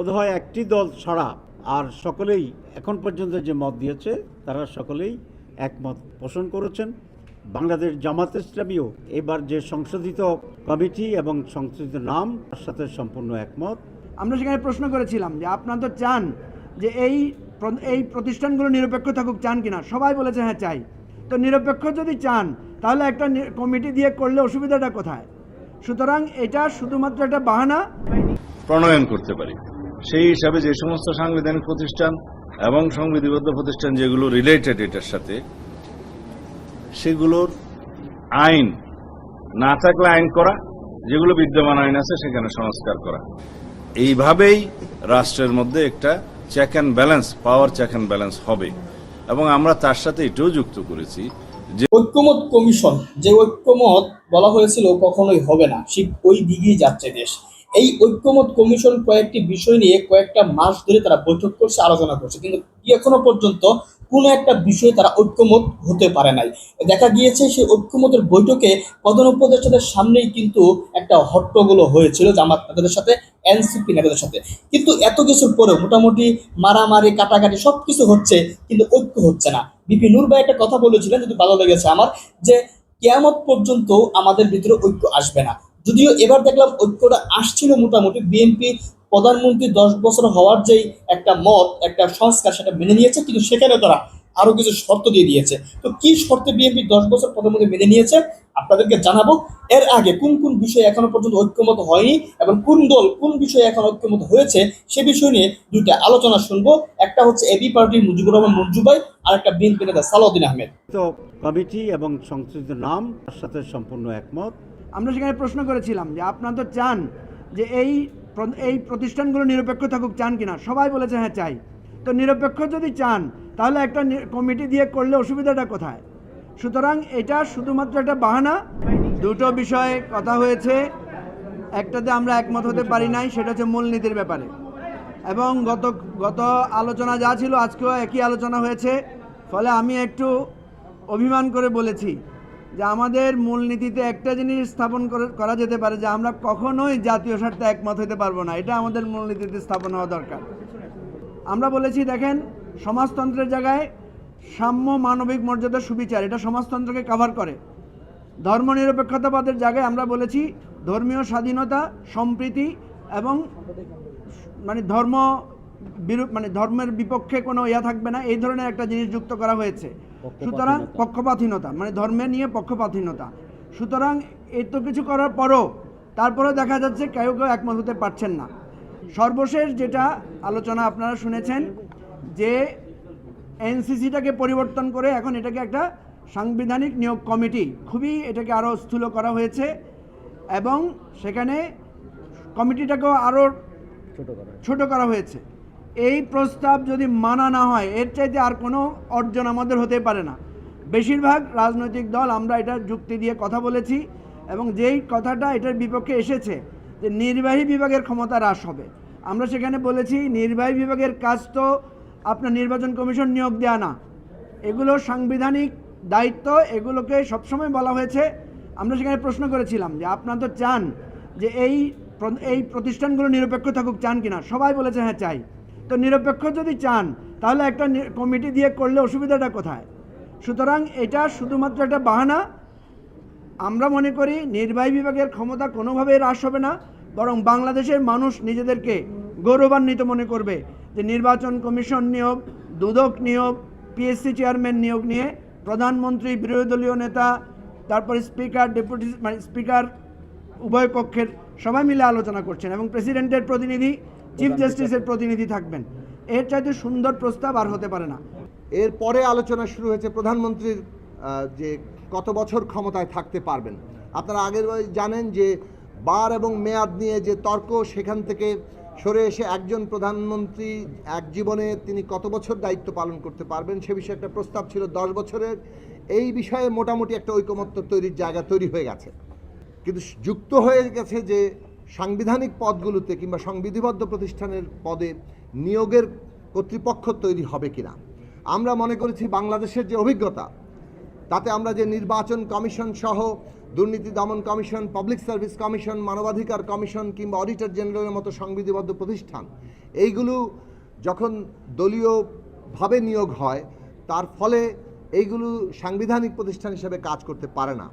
বোধহয় একটি দল ছাড়া আর সকলেই এখন পর্যন্ত যে মত দিয়েছে তারা সকলেই একমত পোষণ করেছেন। বাংলাদেশ জামাত ইসলামীও এবার যে সংশোধিত কমিটি এবং সংশোধিত নাম তার সাথে সম্পূর্ণ একমত। আমরা সেখানে প্রশ্ন করেছিলাম যে আপনারা তো চান যে এই এই প্রতিষ্ঠানগুলো নিরপেক্ষ থাকুক চান কিনা? সবাই বলেছে হ্যাঁ চাই। তো নিরপেক্ষ যদি চান তাহলে একটা কমিটি দিয়ে করলে অসুবিধাটা কোথায়? সুতরাং এটা শুধুমাত্র একটা বাহানা। প্রণয়ন করতে পারি। সেই হিসাবে যে সমস্ত সাংবিধানিক প্রতিষ্ঠান এবং সংবিধিবদ্ধ প্রতিষ্ঠান যেগুলো রিলেটেড এটার সাথে, সেগুলোর আইন না থাকলে আইন করা, যেগুলো বিদ্যমান আইন আছে সেখানে সংস্কার করা। এইভাবেই রাষ্ট্রের মধ্যে একটা check and balance power check and balance হবে। এবং আমরা তার সাথে এটাও যুক্ত করেছি যে ঐক্যমত কমিশন, যে ঐক্যমত বলা হয়েছিল কখনোই হবে না। ওই দিকেই যাচ্ছে দেশ। এই ঐক্যমত কমিশন কয়েকটি বিষয় নিয়ে কয়েকটা মাস ধরে তারা বৈঠক করছে, আলোচনা করছে। কিন্তু এখনও পর্যন্ত কোনো একটা বিষয়ে তারা ঐক্যমত হতে পারে নাই। দেখা গিয়েছে সেই ঐক্যমতের বৈঠকে প্রধান উপদেষ্টাদের সামনেই কিন্তু একটা হট্টগোল হয়েছিল, জামাত নেতাদের সাথে, এনসিপি নেতাদের সাথে। কিন্তু এত কিছুর পরেও মোটামুটি মারামারি, কাটাকাটি সব কিছু হচ্ছে, কিন্তু ঐক্য হচ্ছে না। বিপি নূর ভাই একটা কথা বলেছিলেন, যদি ভালো লেগেছে আমার, যে কেয়ামত পর্যন্ত আমাদের ভিতরে ঐক্য আসবে না। যদিও এবার দেখলাম ঐক্যটা আসছিল মোটামুটি, বিএনপি প্রধানমন্ত্রী দশ বছর হওয়ার যেই একটা মত, একটা সংস্কার সেটা মেনে নিয়েছে, কিন্তু সেখানে তারা আরও কিছু শর্ত দিয়ে দিয়েছে। তো কি শর্তে বিএনপি দশ বছর প্রধানমন্ত্রী মেনে নিয়েছে? আপনাদেরকে জানাব, এর আগে কোন কোন বিষয়ে এখনও পর্যন্ত ঐক্যমত হয়নি এবং কোন দল কোন বিষয়ে এখন ঐক্যমত হয়েছে সে বিষয় নিয়ে দুইটা আলোচনা শুনব। একটা হচ্ছে এবি পার্টির মুজিবুর রহমান, মঞ্জু ভাই, আর একটা বিএনপি নেতা সালাউদ্দিন আহমেদ। তো কমিটি এবং সংশোধিত নাম তার সাথে সম্পূর্ণ একমত। আমরা সেখানে প্রশ্ন করেছিলাম যে আপনারা তো চান যে এই এই প্রতিষ্ঠানগুলো নিরপেক্ষ থাকুক, চান কিনা? সবাই বলেছে হ্যাঁ চাই। তো নিরপেক্ষ যদি চান, তাহলে একটা কমিটি দিয়ে করলে অসুবিধাটা কোথায়? সুতরাং এটা শুধুমাত্র একটা বাহানা। দুটো বিষয়ে কথা হয়েছে। একটাতে আমরা একমত হতে পারি নাই, সেটা হচ্ছে মূলনীতির ব্যাপারে। এবং গত গত আলোচনা যা ছিল, আজকেও একই আলোচনা হয়েছে। ফলে আমি একটু অভিমান করে বলেছি। যে আমাদের মূলনীতিতে একটা জিনিস স্থাপন করে- যেতে পারে যে আমরা কখনোই জাতীয় স্বার্থে একমত হতে পারব না। এটা আমাদের মূলনীতিতে স্থাপন হওয়া দরকার। আমরা বলেছি, দেখেন, সমাজতন্ত্রের জায়গায় সাম্য মানবিক মর্যাদা সুবিচার, এটা সমাজতন্ত্রকে কভার করে। ধর্মনিরপেক্ষতাবাদের জায়গায় আমরা বলেছি, ধর্মীয় স্বাধীনতা, সম্প্রীতি এবং মানে ধর্ম বিরূপ মানে ধর্মের বিপক্ষে কোনো ইয়া থাকবে না। এই ধরনের একটা জিনিস যুক্ত করা হয়েছে। সুতরাং পক্ষপাতহীনতা মানে ধর্মে নিয়ে পক্ষপাতহীনতা সুতরাং এত কিছু করার পরও তারপরেও দেখা যাচ্ছে কেউ কেউ একমত হতে পারছেন না। সর্বশেষ যেটা আলোচনা আপনারা শুনেছেন যে এনসিসিটাকে পরিবর্তন করে এখন এটাকে একটা সাংবিধানিক নিয়োগ কমিটি খুবই এটাকে আরও স্থূল করা হয়েছে এবং সেখানে কমিটিটাকেও আরও ছোট করা হয়েছে। এই প্রস্তাব যদি মানা না হয়, এর চাইতে আর কোনো অর্জন আমাদের হতে পারে না। বেশিরভাগ রাজনৈতিক দল আমরা এটা যুক্তি দিয়ে কথা বলেছি এবং যেই কথাটা এটার বিপক্ষে এসেছে যে নির্বাহী বিভাগের ক্ষমতা হ্রাস হবে। আমরা সেখানে বলেছি, নির্বাহী বিভাগের কাজ তো আপনার নির্বাচন কমিশন নিয়োগ দেওয়া না। এগুলো সাংবিধানিক দায়িত্ব, এগুলোকে সবসময় বলা হয়েছে। আমরা সেখানে প্রশ্ন করেছিলাম যে আপনারা তো চান যে এই এই প্রতিষ্ঠানগুলো নিরপেক্ষ থাকুক, চান কিনা? সবাই বলেছে হ্যাঁ চাই। তো নিরপেক্ষ যদি চান, তাহলে একটা কমিটি দিয়ে করলে অসুবিধাটা কোথায়? সুতরাং এটা শুধুমাত্র একটা বাহানা। আমরা মনে করি নির্বাহী বিভাগের ক্ষমতা কোনোভাবেই হ্রাস হবে না, বরং বাংলাদেশের মানুষ নিজেদেরকে গৌরবান্বিত মনে করবে যে নির্বাচন কমিশন নিয়োগ, দুদক নিয়োগ পিএসসি চেয়ারম্যান নিয়োগ নিয়ে প্রধানমন্ত্রী, বিরোধী দলীয় নেতা, তারপর স্পিকার, ডেপুটি মানে স্পিকার, উভয় পক্ষের সবাই মিলে আলোচনা করছেন এবং প্রেসিডেন্টের প্রতিনিধি চিফ জাস্টিসের প্রতিনিধি থাকবেন। এর চাইতে সুন্দর প্রস্তাব আর হতে পারে না। এরপরে আলোচনা শুরু হয়েছে প্রধানমন্ত্রীর যে কত বছর ক্ষমতায় থাকতে পারবেন। আপনারা আগের জানেন যে বার এবং মেয়াদ নিয়ে যে তর্ক সেখান থেকে সরে এসে একজন প্রধানমন্ত্রী এক জীবনে তিনি কত বছর দায়িত্ব পালন করতে পারবেন সে বিষয়ে একটা প্রস্তাব ছিল দশ বছরের। এই বিষয়ে মোটামুটি একটা ঐকমত্য তৈরির জায়গা তৈরি হয়ে গেছে। কিন্তু যুক্ত হয়ে গেছে যে সাংবিধানিক পদগুলোতে কিংবা সংবিধিবদ্ধ প্রতিষ্ঠানের পদে নিয়োগের কর্তৃপক্ষ তৈরি হবে কিনা? আমরা মনে করেছি বাংলাদেশের যে অভিজ্ঞতা, তাতে আমরা যে নির্বাচন কমিশন সহ দুর্নীতি দমন কমিশন, পাবলিক সার্ভিস কমিশন, মানবাধিকার কমিশন কিংবা অডিটর জেনারেলের মতো সংবিধিবদ্ধ প্রতিষ্ঠান, এইগুলো যখন দলীয়ভাবে নিয়োগ হয়, তার ফলে এইগুলো সাংবিধানিক প্রতিষ্ঠান হিসেবে কাজ করতে পারে না।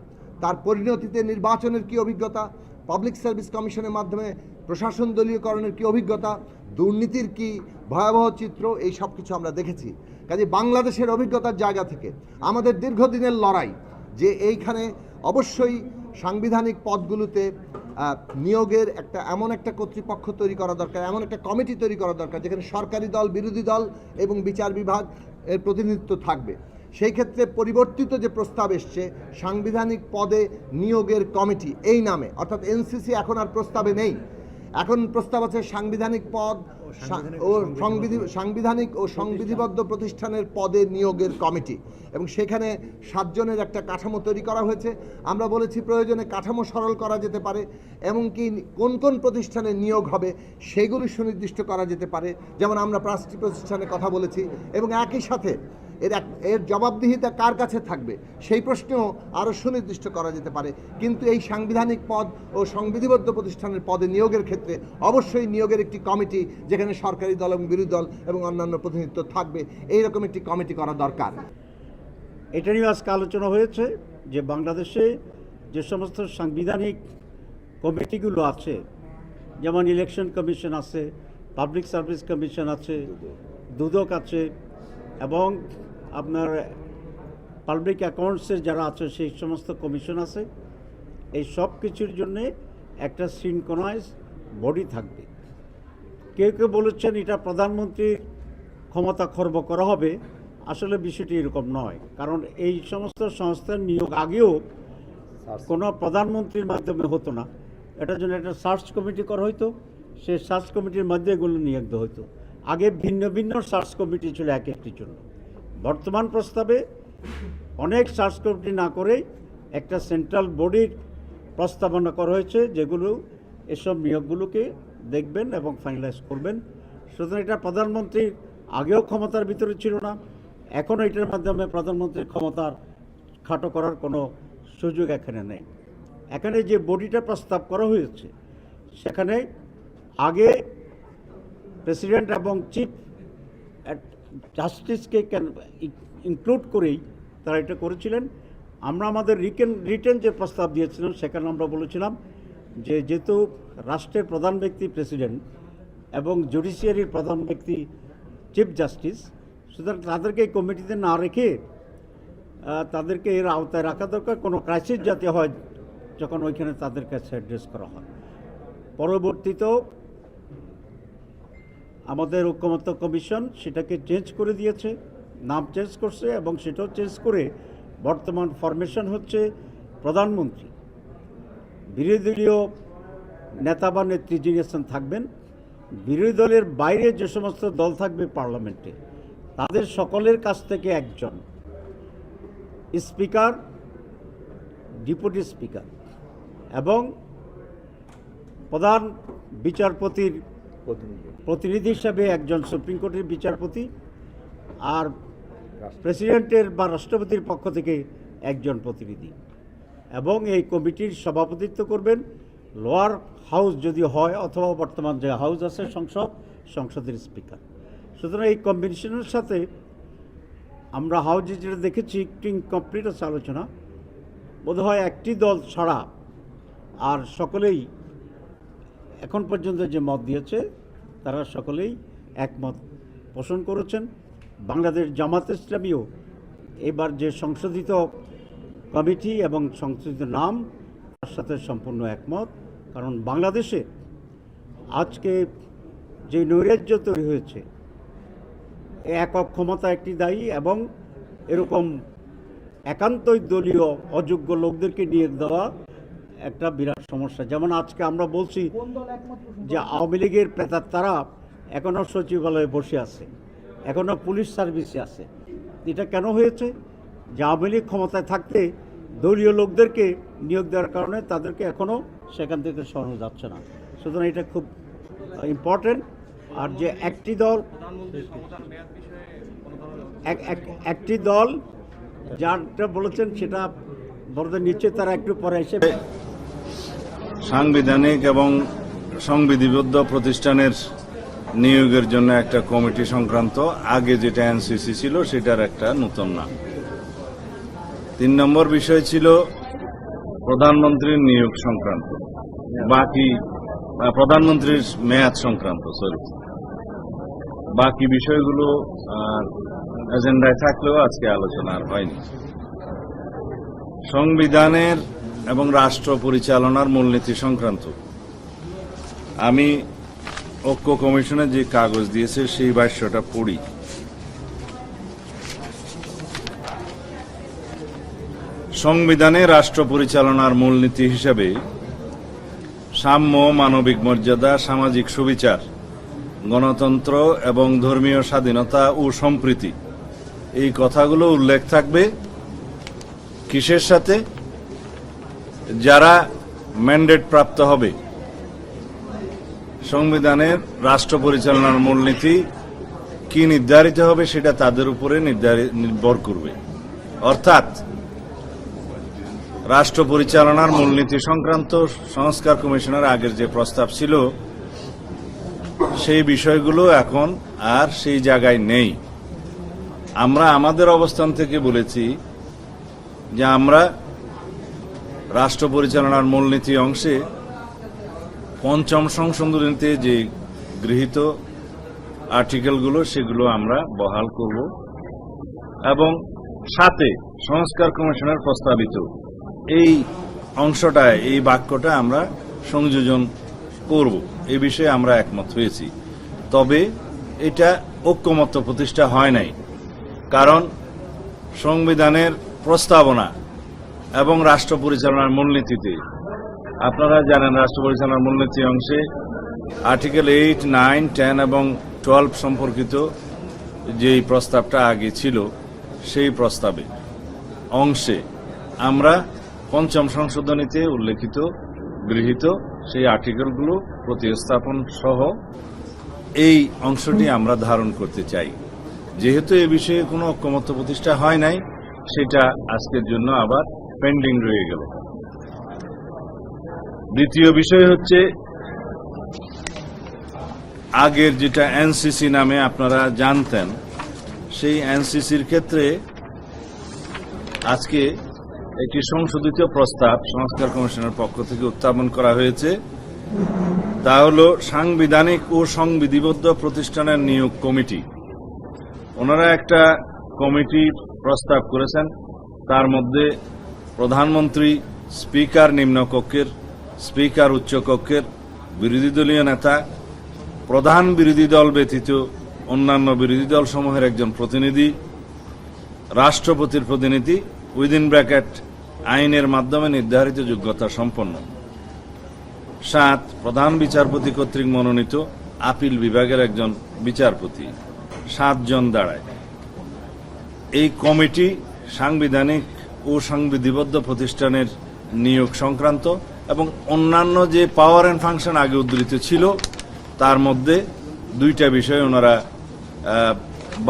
তার পরিণতিতে নির্বাচনের কি অভিজ্ঞতা? পাবলিক সার্ভিস কমিশনের মাধ্যমে প্রশাসন দলীয়করণের কী অভিজ্ঞতা, দুর্নীতির কি ভয়াবহ চিত্র, এই সব কিছু আমরা দেখেছি। কাজে বাংলাদেশের অভিজ্ঞতার জায়গা থেকে আমাদের দীর্ঘদিনের লড়াই যে এইখানে অবশ্যই সাংবিধানিক পদগুলোতে নিয়োগের একটা এমন একটা কর্তৃপক্ষ তৈরি করা দরকার, এমন একটা কমিটি তৈরি করা দরকার, যেখানে সরকারি দল, বিরোধী দল এবং বিচার বিভাগ এর প্রতিনিধিত্ব থাকবে। সেই ক্ষেত্রে পরিবর্তিত যে প্রস্তাব এসছে সাংবিধানিক পদে নিয়োগের কমিটি এই নামে অর্থাৎ এনসিসি এখন আর প্রস্তাবে নেই। এখন প্রস্তাব আছে সাংবিধানিক পদ ও সংবিধি সাংবিধানিক ও সংবিধিবদ্ধ প্রতিষ্ঠানের পদে নিয়োগের কমিটি। এবং সেখানে সাতজনের একটা কাঠামো তৈরি করা হয়েছে। আমরা বলেছি প্রয়োজনে কাঠামো সরল করা যেতে পারে এমনকি কোন কোন প্রতিষ্ঠানে নিয়োগ হবে সেগুলি সুনির্দিষ্ট করা যেতে পারে। যেমন আমরা পাঁচটি প্রতিষ্ঠানের কথা বলেছি এবং একই সাথে এর এক, এর জবাবদিহিতা কার কাছে থাকবে? সেই প্রশ্নেও আরও সুনির্দিষ্ট করা যেতে পারে। কিন্তু এই সাংবিধানিক পদ ও সংবিধিবদ্ধ প্রতিষ্ঠানের পদে নিয়োগের ক্ষেত্রে অবশ্যই নিয়োগের একটি কমিটি, যেখানে সরকারি দল এবং বিরোধী দল এবং অন্যান্য প্রতিনিধিত্ব থাকবে, এইরকম একটি কমিটি করা দরকার। এটা নিয়ে আজকে আলোচনা হয়েছে যে বাংলাদেশে যে সমস্ত সাংবিধানিক কমিটিগুলো আছে, যেমন ইলেকশন কমিশন আছে, পাবলিক সার্ভিস কমিশন আছে, দুদক আছে, এবং আপনার পাবলিক অ্যাকাউন্টসের যারা আছে, সেই সমস্ত কমিশন আছে, এই সব কিছুর জন্যে একটা সিনকোনাইজ বডি থাকবে। কেউ কেউ বলেছেন এটা প্রধানমন্ত্রীর ক্ষমতা খর্ব করা হবে। আসলে বিষয়টি এরকম নয়, কারণ এই সমস্ত সংস্থার নিয়োগ আগেও কোনো প্রধানমন্ত্রীর মাধ্যমে হতো না। এটার জন্য একটা সার্চ কমিটি করা হতো সেই সার্চ কমিটির মধ্যে এগুলো নিয়োগ হতো আগে ভিন্ন ভিন্ন সার্চ কমিটি ছিল এক একটির জন্য। বর্তমান প্রস্তাবে অনেক সার্চ কমিটি না করেই একটা সেন্ট্রাল বডির প্রস্তাবনা করা হয়েছে, যেগুলো এসব নিয়োগগুলোকে দেখবেন এবং ফাইনালাইজ করবেন। সুতরাং এটা প্রধানমন্ত্রীর আগেও ক্ষমতার ভিতরে ছিল না, এখনও এটার মাধ্যমে প্রধানমন্ত্রীর ক্ষমতার খাটো করার কোনো সুযোগ এখানে নেই। এখানে যে বডিটা প্রস্তাব করা হয়েছে, সেখানে আগে প্রেসিডেন্ট এবং চিফ জাস্টিসকে ইনক্লুড করেই তারা এটা করেছিলেন। আমরা আমাদের রিটেন রিটেন যে প্রস্তাব দিয়েছিলাম, সেখানে আমরা বলেছিলাম যে যেহেতু রাষ্ট্রের প্রধান ব্যক্তি প্রেসিডেন্ট এবং জুডিশিয়ারির প্রধান ব্যক্তি চিফ জাস্টিস সুতরাং তাদেরকে এই কমিটিতে না রেখে তাদেরকে এর আওতায় রাখা দরকার। কোনো ক্রাইসিস যাতে হয়, যখন ওইখানে তাদের কাছে অ্যাড্রেস করা হয়। পরবর্তীতেও আমাদের ঐক্যমত্য কমিশন সেটাকে চেঞ্জ করে দিয়েছে, নাম চেঞ্জ করছে এবং সেটাও চেঞ্জ করে বর্তমান ফরমেশন হচ্ছে প্রধানমন্ত্রী। বিরোধী দলীয় নেতা বা নেত্রী যিনি থাকবেন, বিরোধী দলের বাইরে যে সমস্ত দল থাকবে পার্লামেন্টে, তাদের সকলের কাছ থেকে একজন স্পিকার, ডিপুটি স্পিকার এবং প্রধান বিচারপতির প্রতিনিধি। হিসাবে একজন সুপ্রিম কোর্টের বিচারপতি আর প্রেসিডেন্টের বা রাষ্ট্রপতির পক্ষ থেকে একজন প্রতিনিধি। এবং এই কমিটির সভাপতিত্ব করবেন লোয়ার হাউস যদি হয় অথবা বর্তমান যে হাউস আছে সংসদ, সংসদের স্পিকার। সুতরাং এই কম্বিনেশনের সাথে আমরা হাউজে যেটা দেখেছি, একটু ইনকমপ্লিট আছে আলোচনা। বোধহয় একটি দল ছাড়া আর সকলেই এখন পর্যন্ত যে মত দিয়েছে তারা সকলেই একমত পোষণ করেছেন। বাংলাদেশ জামাত ইসলামীও এবার যে সংশোধিত কমিটি এবং সংশোধিত নাম, তার সাথে সম্পূর্ণ একমত। কারণ বাংলাদেশে আজকে যে নৈরাজ্য তৈরি হয়েছে, একক ক্ষমতা একটি দায়ী এবং এরকম একান্তই দলীয় অযোগ্য লোকদেরকে নিয়ে দেওয়া একটা বিরাট সমস্যা। যেমন আজকে আমরা বলছি যে আওয়ামী লীগের প্রেতার তারা এখনও সচিবালয়ে বসে আছে এখনও পুলিশ সার্ভিসে আছে। এটা কেন হয়েছে? যে আওয়ামী লীগ ক্ষমতায় থাকতে দলীয় লোকদেরকে নিয়োগ দেওয়ার কারণে তাদেরকে এখনও সেখান থেকে সরানো যাচ্ছে না। সুতরাং এটা খুব ইম্পর্টেন্ট আর যে একটি দল এক- এক- একটি দল যারটা বলেছেন সেটা বোর্ডের নিচে তারা একটু পরে এসে সাংবিধানিক এবং সংবিধিবদ্ধ প্রতিষ্ঠানের নিয়োগের জন্য একটা কমিটি সংক্রান্ত, আগে যেটা এনসিসি ছিল সেটার একটা নতুন নাম। তিন নম্বর বিষয় ছিল প্রধানমন্ত্রীর নিয়োগ সংক্রান্ত। বাকি প্রধানমন্ত্রীর মেয়াদ সংক্রান্ত সরি বাকি বিষয়গুলো এজেন্ডায় থাকলেও আজকে আলোচনা আর হয়নি। সংবিধানের এবং রাষ্ট্র পরিচালনার মূলনীতি সংক্রান্ত। আমি ঐক্য কমিশনে যে কাগজ দিয়েছে, সেই ভাষ্যটা পড়ি। সংবিধানে রাষ্ট্র পরিচালনার মূলনীতি হিসেবে সাম্য, মানবিক মর্যাদা, সামাজিক সুবিচার, গণতন্ত্র এবং ধর্মীয় স্বাধীনতা ও সম্প্রীতি এই কথাগুলো উল্লেখ থাকবে। কিসের সাথে? যারা ম্যান্ডেট প্রাপ্ত হবে, সংবিধানের রাষ্ট্র পরিচালনার মূলনীতি কি নির্ধারিত হবে সেটা তাদের উপরে নির্ভর করবে। অর্থাৎ রাষ্ট্র পরিচালনার মূলনীতি সংক্রান্ত সংস্কার কমিশনের আগের যে প্রস্তাব ছিল, সেই বিষয়গুলো এখন আর সেই জায়গায় নেই। আমরা আমাদের অবস্থান থেকে বলেছি যে আমরা রাষ্ট্র পরিচালনার মূলনীতি অংশে পঞ্চম সংশোধনীতে যে গৃহীত আর্টিকেলগুলো, সেগুলো আমরা বহাল করব এবং সাথে সংস্কার কমিশনের প্রস্তাবিত এই অংশটায়, এই বাক্যটা আমরা সংযোজন করব। এ বিষয়ে আমরা একমত হয়েছি। তবে এটা ঐক্যমত্য প্রতিষ্ঠা হয় নাই। কারণ সংবিধানের প্রস্তাবনা এবং রাষ্ট্র পরিচালনার মূলনীতিতে। আপনারা জানেন রাষ্ট্র পরিচালনার মূলনীতি অংশে আর্টিকেল এইট, নাইন, টেন এবং টুয়েলভ সম্পর্কিত যেই প্রস্তাবটা আগে ছিল, সেই প্রস্তাবে অংশে আমরা পঞ্চম সংশোধনীতে উল্লেখিত, গৃহীত সেই আর্টিকেলগুলো প্রতিস্থাপন সহ এই অংশটি আমরা ধারণ করতে চাই। যেহেতু এ বিষয়ে কোনো ঐক্যমত্য প্রতিষ্ঠা হয় নাই, সেটা আজকের জন্য আবার পেন্ডিং রয়ে গেল। দ্বিতীয় বিষয় হচ্ছে, আগের যেটা এনসিসি নামে আপনারা জানতেন, সেই এনসিসির ক্ষেত্রে আজকে একটি সংশোধিত প্রস্তাব সংস্কার কমিশনের পক্ষ থেকে উত্থাপন করা হয়েছে। তা হল সাংবিধানিক ও সংবিধিবদ্ধ প্রতিষ্ঠানের নিয়োগ কমিটি। ওনারা একটা কমিটি প্রস্তাব করেছেন, তার মধ্যে প্রধানমন্ত্রী, স্পিকার নিম্নকক্ষের স্পিকার উচ্চকক্ষের বিরোধী দলীয় নেতা, প্রধান বিরোধী দল ব্যতীত অন্যান্য বিরোধী দল সমূহের একজন প্রতিনিধি, রাষ্ট্রপতির প্রতিনিধি, উইদিন ব্র্যাকেট, আইনের মাধ্যমে নির্ধারিত যোগ্যতা সম্পন্ন। সাত, প্রধান বিচারপতি কর্তৃক মনোনীত আপিল বিভাগের একজন বিচারপতি। সাতজন দাঁড়ায়। এই কমিটি সাংবিধানিক ও প্রতিষ্ঠানের নিয়োগ সংক্রান্ত এবং অন্যান্য যে পাওয়ার অ্যান্ড ফাংশন আগে উদ্ধৃত ছিল, তার মধ্যে দুইটা বিষয় ওনারা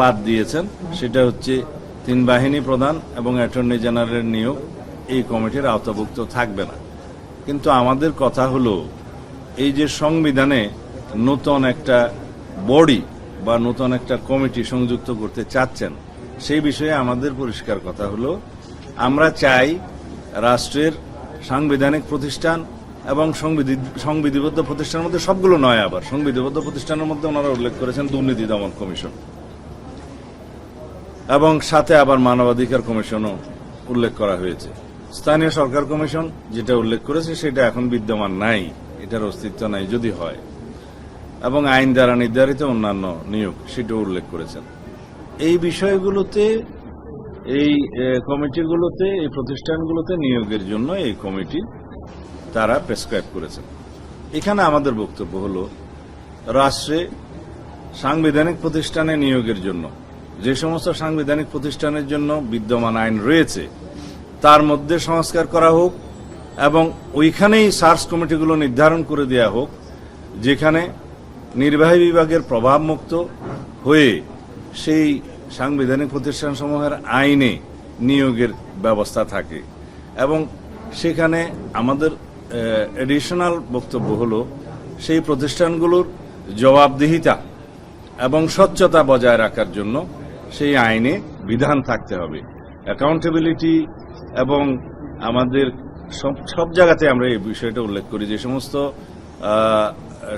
বাদ দিয়েছেন। সেটা হচ্ছে তিন বাহিনী প্রধান এবং অ্যাটর্নি জেনারেলের নিয়োগ এই কমিটির আওতাভুক্ত থাকবে না। কিন্তু আমাদের কথা হলো, এই যে সংবিধানে নতুন একটা বডি বা নতুন একটা কমিটি সংযুক্ত করতে চাচ্ছেন, সেই বিষয়ে আমাদের পরিষ্কার কথা হলো আমরা চাই রাষ্ট্রের সাংবিধানিক প্রতিষ্ঠান এবং সংবিধিবদ্ধ প্রতিষ্ঠানের মধ্যে সবগুলো নয় আবার। সংবিধিবদ্ধ প্রতিষ্ঠানের মধ্যে ওনারা উল্লেখ করেছেন দুর্নীতি দমন কমিশন। এবং সাথে আবার মানবাধিকার কমিশনও উল্লেখ করা হয়েছে। স্থানীয় সরকার কমিশন যেটা উল্লেখ করেছে সেটা এখন বিদ্যমান নাই। এটার অস্তিত্ব নাই যদি হয়। এবং আইন দ্বারা নির্ধারিত অন্যান্য নিয়োগ সেটাও উল্লেখ করেছেন। এই বিষয়গুলোতে এই কমিটিগুলোতে, এই প্রতিষ্ঠানগুলোতে নিয়োগের জন্য এই কমিটি তারা প্রেসক্রাইব করেছেন এখানে আমাদের বক্তব্য হলো, রাষ্ট্রে সাংবিধানিক প্রতিষ্ঠানে নিয়োগের জন্য, যে সমস্ত সাংবিধানিক প্রতিষ্ঠানের জন্য বিদ্যমান আইন রয়েছে, তার মধ্যে সংস্কার করা হোক এবং ওইখানেই সার্চ কমিটিগুলো নির্ধারণ করে দেয়া হোক, যেখানে নির্বাহী বিভাগের প্রভাবমুক্ত হয়ে সেই সাংবিধানিক প্রতিষ্ঠানসমূহের আইনে নিয়োগের ব্যবস্থা থাকে। এবং সেখানে আমাদের এডিশনাল বক্তব্য হলো, সেই প্রতিষ্ঠানগুলোর জবাবদিহিতা এবং স্বচ্ছতা বজায় রাখার জন্য সেই আইনে বিধান থাকতে হবে। অ্যাকাউন্টেবিলিটি এবং আমাদের সব সব জায়গাতে আমরা এই বিষয়টা উল্লেখ করি যে সমস্ত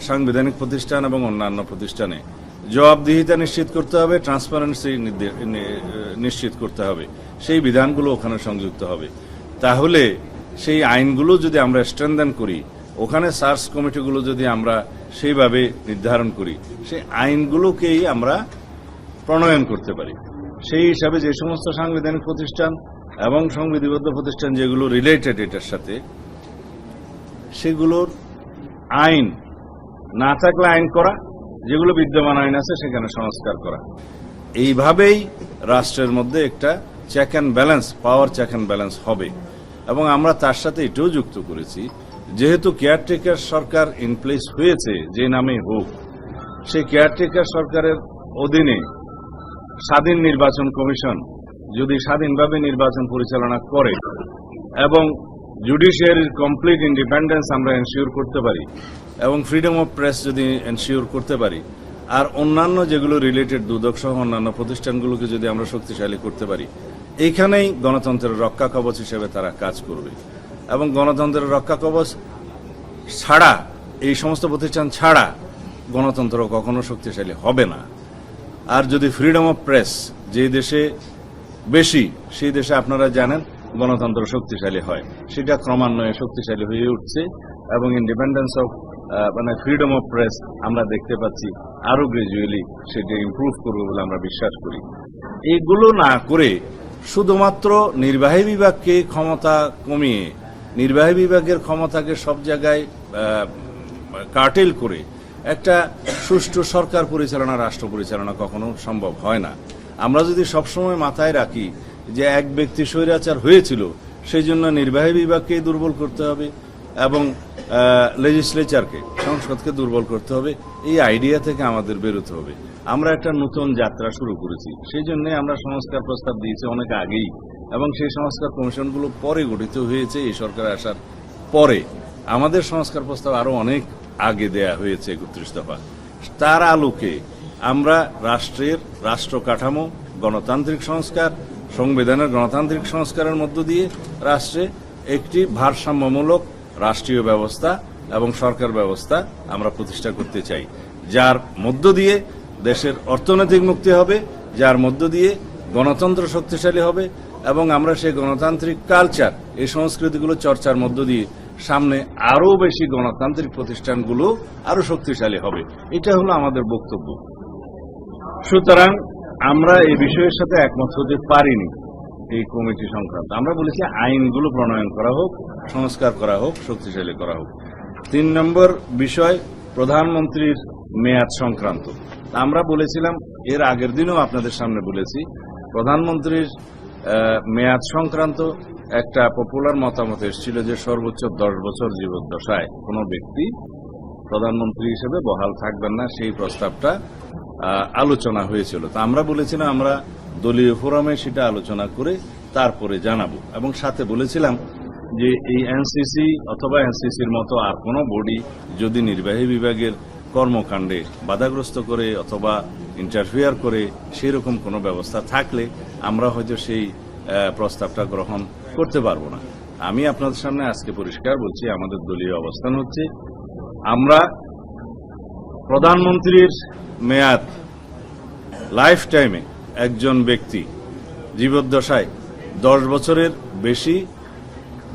সাংবিধানিক প্রতিষ্ঠান এবং অন্যান্য প্রতিষ্ঠানে জবাবদিহিতা নিশ্চিত করতে হবে ট্রান্সপারেন্সি নিশ্চিত করতে হবে। সেই বিধানগুলো ওখানে সংযুক্ত হবে। তাহলে সেই আইনগুলো যদি আমরা স্ট্রেনদেন করি, ওখানে সার্চ কমিটিগুলো যদি আমরা সেইভাবে নির্ধারণ করি, সেই আইনগুলোকেই আমরা প্রণয়ন করতে পারি। সেই হিসাবে যে সমস্ত সাংবিধানিক প্রতিষ্ঠান এবং সংবিধিবদ্ধ প্রতিষ্ঠান যেগুলো রিলেটেড এটার সাথে, সেগুলোর আইন না থাকলে আইন করা যেগুলো বিদ্যমান আইন আছে সেখানে সংস্কার করা। এইভাবেই রাষ্ট্রের মধ্যে একটা check and balance power check and balance হবে। এবং আমরা তার সাথে এটাও যুক্ত করেছি, যেহেতু কেয়ারটেকার সরকার ইনপ্লেস হয়েছে, যে নামে হোক, সেই কেয়ারটেকার সরকারের অধীনে স্বাধীন নির্বাচন কমিশন যদি স্বাধীনভাবে নির্বাচন পরিচালনা করে এবং জুডিশিয়ারির কমপ্লিট ইন্ডিপেন্ডেন্স আমরা এনশিওর করতে পারি এবং ফ্রিডম অফ প্রেস যদি এনশিওর করতে পারি, আর অন্যান্য যেগুলো রিলেটেড দুদক সহ অন্যান্য প্রতিষ্ঠানগুলোকে যদি আমরা শক্তিশালী করতে পারি, এইখানেই গণতন্ত্রের রক্ষা কবচ হিসেবে তারা কাজ করবে। এবং গণতন্ত্রের রক্ষা কবচ ছাড়া, এই সমস্ত প্রতিষ্ঠান ছাড়া গণতন্ত্র কখনো শক্তিশালী হবে না। আর যদি ফ্রিডম অফ প্রেস যে দেশে বেশি, সেই দেশে আপনারা জানেন গণতন্ত্র শক্তিশালী হয়। সেটা ক্রমান্বয়ে শক্তিশালী হয়ে উঠছে এবং ইন্ডিপেন্ডেন্স অফ মানে ফ্রিডম অফ প্রেস আমরা দেখতে পাচ্ছি আরও গ্রাজুয়ালি সেটা ইমপ্রুভ করবে বলে আমরা বিশ্বাস করি। এগুলো না করে শুধুমাত্র নির্বাহী বিভাগকে ক্ষমতা কমিয়ে, নির্বাহী বিভাগের ক্ষমতাকে সব জায়গায় কার্টেল করে একটা সুষ্ঠু সরকার পরিচালনা, রাষ্ট্র পরিচালনা কখনো সম্ভব হয় না। আমরা যদি সবসময় মাথায় রাখি যে এক ব্যক্তি স্বৈরাচার হয়েছিল, সেই জন্য নির্বাহী বিভাগকে দুর্বল করতে হবে এবং লেজিসলেচারকে সংসদকে দুর্বল করতে হবে, এই আইডিয়া থেকে আমাদের বেরোতে হবে। আমরা একটা নতুন যাত্রা শুরু করেছি। সেই জন্য আমরা সংস্কার প্রস্তাব দিয়েছি অনেক আগেই এবং সেই সংস্কার কমিশনগুলো পরে গঠিত হয়েছে, এই সরকার আসার পরে। আমাদের সংস্কার প্রস্তাব আরও অনেক আগে দেয়া হয়েছে একত্রিশ দফা। তার আলোকে আমরা রাষ্ট্রের রাষ্ট্র কাঠামো, গণতান্ত্রিক সংস্কার, সংবিধানের গণতান্ত্রিক সংস্কারের মধ্য দিয়ে রাষ্ট্রে একটি ভারসাম্যমূলক রাষ্ট্রীয় ব্যবস্থা এবং সরকার ব্যবস্থা আমরা প্রতিষ্ঠা করতে চাই। যার মধ্য দিয়ে দেশের অর্থনৈতিক মুক্তি হবে, যার মধ্য দিয়ে গণতন্ত্র শক্তিশালী হবে এবং আমরা সেই গণতান্ত্রিক কালচার এই সংস্কৃতিগুলো চর্চার মধ্য দিয়ে সামনে আরও বেশি গণতান্ত্রিক প্রতিষ্ঠানগুলো আরও শক্তিশালী হবে। এটা হলো আমাদের বক্তব্য। সুতরাং আমরা এই বিষয়ের সাথে একমত হতে পারিনি। এই কমিটি সংক্রান্ত। আমরা বলেছি আইনগুলো প্রণয়ন করা হোক, সংস্কার করা হোক, শক্তিশালী করা হোক। তিন নম্বর বিষয়, প্রধানমন্ত্রীর মেয়াদ সংক্রান্ত। আমরা বলেছিলাম, এর আগের দিনও আপনাদের সামনে বলেছি, প্রধানমন্ত্রীর মেয়াদ সংক্রান্ত একটা পপুলার মতামত এসেছিল যে সর্বোচ্চ দশ বছর জীবদ্দশায় কোনো ব্যক্তি প্রধানমন্ত্রী হিসেবে বহাল থাকবেন না, সেই প্রস্তাবটা আলোচনা হয়েছিল। তা আমরা বলেছিলাম, আমরা দলীয় ফোরামে সেটা আলোচনা করে তারপরে জানাব। এবং সাথে বলেছিলাম যে এই এনসিসি অথবা এনসিসির মতো আর কোনো বডি যদি নির্বাহী বিভাগের কর্মকাণ্ডে বাধাগ্রস্ত করে অথবা ইন্টারফিয়ার করে সেই রকম কোনো ব্যবস্থা থাকলে আমরা হয়তো সেই প্রস্তাবটা গ্রহণ করতে পারব না। আমি আপনাদের সামনে আজকে পরিষ্কার বলছি, আমাদের দলীয় অবস্থান হচ্ছে, আমরা প্রধানমন্ত্রীর মেয়াদ লাইফ টাইমে একজন ব্যক্তি, জীবদ্দশায় দশ বছরের বেশি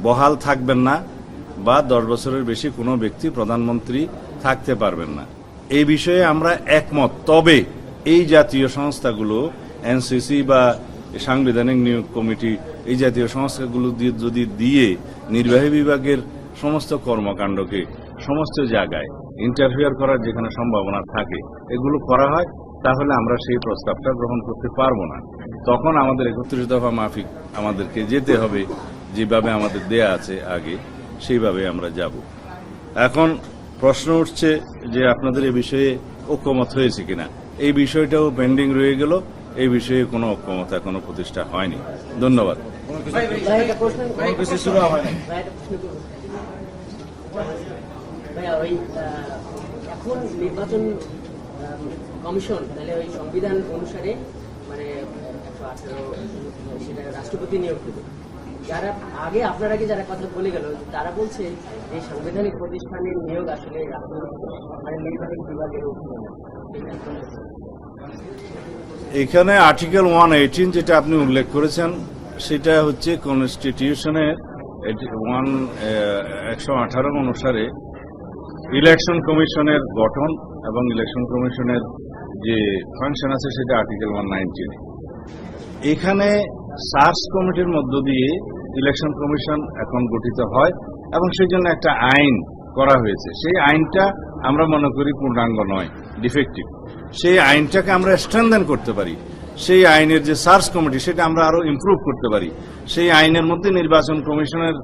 বহাল থাকবেন না বা দশ বছরের বেশি কোনো ব্যক্তি প্রধানমন্ত্রী থাকতে পারবেন না। এই বিষয়ে আমরা একমত। তবে এই জাতীয় সংস্থাগুলো, এনসিসি বা সাংবিধানিক নিয়োগ কমিটি, এই জাতীয় সংস্থাগুলো যদি দিয়ে নির্বাহী বিভাগের সমস্ত কর্মকাণ্ডকে সমস্ত জায়গায় ইন্টারফিয়ার করার যেখানে সম্ভাবনা থাকে, এগুলো করা হয়, তাহলে আমরা সেই প্রস্তাবটা গ্রহণ করতে পারব না। তখন আমাদের একত্রিশ দফা মাফিক আমাদেরকে যেতে হবে, যেভাবে আমাদের দেয়া আছে আগে, সেইভাবে আমরা যাব। এখন প্রশ্ন উঠছে যে আপনাদের এ বিষয়ে ঐক্যমত হয়েছে কিনা। এই বিষয়টাও পেন্ডিং রয়ে গেল, এই বিষয়ে কোনো ঐক্যমত এখনও প্রতিষ্ঠা হয়নি। ধন্যবাদ। ওই এখন নির্বাচন কমিশন, তাহলে ওই সংবিধান অনুসারে মানে সেটা রাষ্ট্রপতি নিয়োগ দেবে। যারা আগে, আপনার আগে যারা কথা বলে গেল, তারা বলছে এই সাংবিধানিক প্রতিষ্ঠানের নিয়োগ আসলে মানে নির্বাহী বিভাগের এখানে আর্টিকেল ওয়ান এইটিন যেটা আপনি উল্লেখ করেছেন, সেটা হচ্ছে কনস্টিটিউশনের ওয়ান একশো আঠারো অনুসারে ইলেকশন কমিশনের গঠন এবং ইলেকশন কমিশনের যে ফাংশন আছে সেটা আর্টিকেল ওয়ান নাইনটিনে এখানে সার্চ কমিটির মধ্য দিয়ে ইলেকশন কমিশন এখন গঠিত হয় এবং সেই জন্য একটা আইন করা হয়েছে। সেই আইনটা আমরা মনে করি পূর্ণাঙ্গ নয় ডিফেক্টিভ সেই আইনটাকে আমরা স্ট্রেংথেন করতে পারি। সেই আইনের যে সার্চ কমিটি, সেটা আমরা আরও ইমপ্রুভ করতে পারি। সেই আইনের মধ্যে নির্বাচন কমিশনের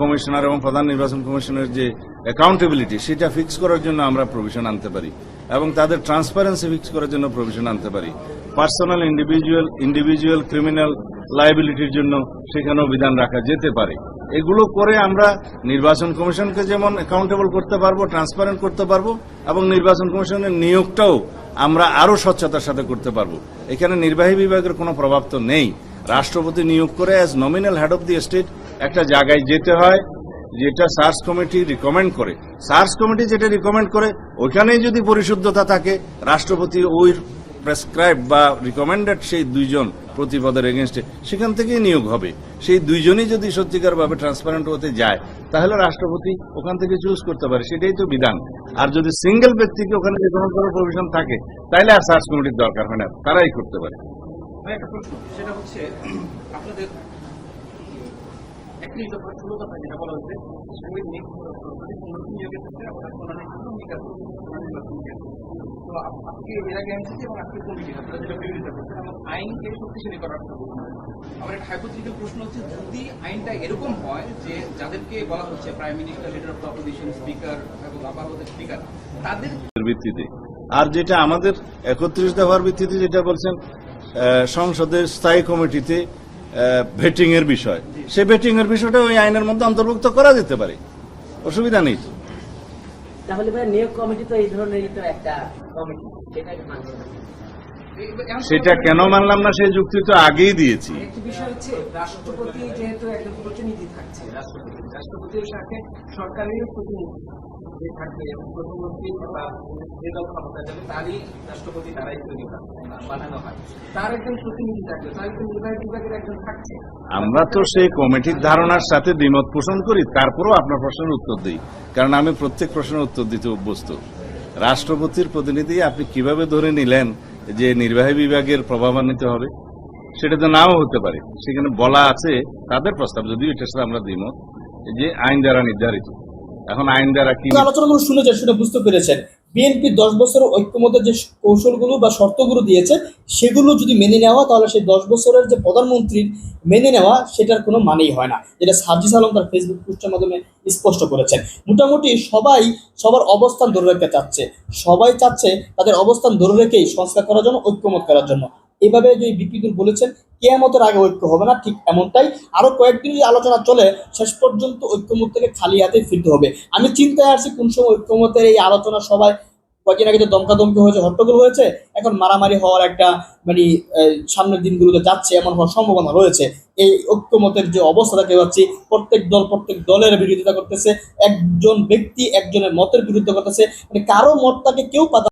কমিশনার এবং প্রধান নির্বাচন কমিশনের যে অ্যাকাউন্টেবিলিটি সেটা ফিক্স করার জন্য আমরা প্রভিশন আনতে পারি এবং তাদের ট্রান্সপারেন্সি ফিক্স করার জন্য প্রভিশন আনতে পারি। পার্সোনাল ইন্ডিভিজুয়াল ইন্ডিভিজুয়াল ক্রিমিনাল লাইবিলিটির জন্য সেখানেও বিধান রাখা যেতে পারে। এগুলো করে আমরা নির্বাচন কমিশনকে যেমন অ্যাকাউন্টেবল করতে পারব ট্রান্সপারেন্ট করতে পারব এবং নির্বাচন কমিশনের নিয়োগটাও আমরা আরও স্বচ্ছতার সাথে করতে পারব। এখানে নির্বাহী বিভাগের কোনো প্রভাব তো নেই। রাষ্ট্রপতি নিয়োগ করে as nominal head of the state একটা জায়গায় যেতে হয়, যেটা সার্চ কমিটি রিকমেন্ড করে। সার্চ কমিটি যেটা রিকমেন্ড করে, ওখানেই যদি পরিশুদ্ধতা থাকে, রাষ্ট্রপতি ওই প্রেসক্রাইব বা রিকমেন্ডেড সেই দুইজন প্রতিপদের এগেনস্টে সেখান থেকেই নিয়োগ হবে। সেই দুইজনই যদি সত্যিকারভাবে ট্রান্সপারেন্ট হতে যায়, তাহলে রাষ্ট্রপতি ওখান থেকে চুজ করতে পারে, সেটাই তো বিধান। আর যদি সিঙ্গেল ব্যক্তিকে ওখানে রিকমেন্ড করার প্রভিশন থাকে, তাহলে আর সার্চ কমিটির দরকার হয় না, তারাই করতে পারে। একটা প্রশ্ন, সেটা হচ্ছে, আপনাদের প্রশ্ন হচ্ছে যদি আইনটা এরকম হয় যে যাদেরকে বলা হচ্ছে prime minister leader of opposition speaker এবং স্পিকার তাদের ভিত্তিতে। আর যেটা আমাদের একত্রিশ দফার ভিত্তিতে যেটা বলছেন সংসদের স্থায়ী কমিটিতে ভেটিং এর বিষয়। সে ভেটিং এর বিষয়টা ওই আইনের মধ্যে অন্তর্ভুক্ত করা যেতে পারে। অসুবিধা নেই তো। তাহলে ভাই নিয়োগ কমিটি তো এই একটা কমিটি সেটাই সেটা কেন মানলাম না সেই যুক্তি তো আগেই দিয়েছি। বিষয় হচ্ছে রাষ্ট্রপতি যেহেতু একজন প্রতিনিধি থাকছে রাষ্ট্রপতি রাষ্ট্রপতির সাথে সরকারের প্রতিনিধি। যে থাকবে এবং প্রধানমন্ত্রী বা ক্ষমতা যাবে তারই রাষ্ট্রপতি তারাই তৈরি বানানো হয় তার একজন প্রতিনিধি থাকবে তার একজন নির্বাহী বিভাগের একজন থাকছে আমরা তো সেই কমিটির ধারণার সাথে দ্বিমত পোষণ করি, তারপরেও আপনার প্রশ্নের উত্তর দিই। কারণ আমি প্রত্যেক প্রশ্নের উত্তর দিতে অভ্যস্ত। রাষ্ট্রপতির প্রতিনিধি আপনি কীভাবে ধরে নিলেন যে নির্বাহী বিভাগের প্রভাবান্বিত হবে? সেটা তো নাও হতে পারে। সেখানে বলা আছে, তাদের প্রস্তাব, যদিও এটার সাথে আমরা দ্বিমত, যে আইন দ্বারা নির্ধারিত। এখন আইন দ্বারা কি আলোচনাগুলো শুনেছেন শুনে বুঝতে পেরেছেন। বিএনপি দশ বছরের ঐক্যমতের যে কৌশলগুলো বা শর্তগুলো দিয়েছে, সেগুলো যদি মেনে নেওয়া তাহলে সেই দশ বছরের যে প্রধানমন্ত্রীর মেনে নেওয়া, সেটার কোনো মানেই হয় না। যেটা সার্জিস আলম তার ফেসবুক পোস্টের মাধ্যমে স্পষ্ট করেছেন। মোটামুটি সবাই সবার অবস্থান ধরে রাখতে চাচ্ছে। সবাই চাচ্ছে তাদের অবস্থান ধরে রেখেই সংস্কার করার জন্য, ঐক্যমত করার জন্য। এভাবে যে বিপিতুল বলেছেন, কেয়ামতের আগে ঐক্য হবে না, ঠিক এমনটাই। আরও কয়েকদিন যদি আলোচনা চলে, শেষ পর্যন্ত ঐক্যমত থেকে খালি হাতে ফিরতে হবে। আমি চিন্তায় আসছি কোন সময় ঐক্যমতের এই আলোচনা সবাই কয়েকদিন আগে যে দমকাদমকি হয়েছে, হট্টগোল হয়েছে, এখন মারামারি হওয়ার একটা মানে সামনের দিনগুলোতে যাচ্ছে, এমন হওয়ার সম্ভাবনা রয়েছে। এই ঐক্যমতের যে অবস্থা দেখতে পাচ্ছি, প্রত্যেক দল, প্রত্যেক দলের বিরোধিতা করতেছে, একজন ব্যক্তি একজনের মতের বিরুদ্ধে করতেছে মানে কারও মতটাকে কেউ পাতা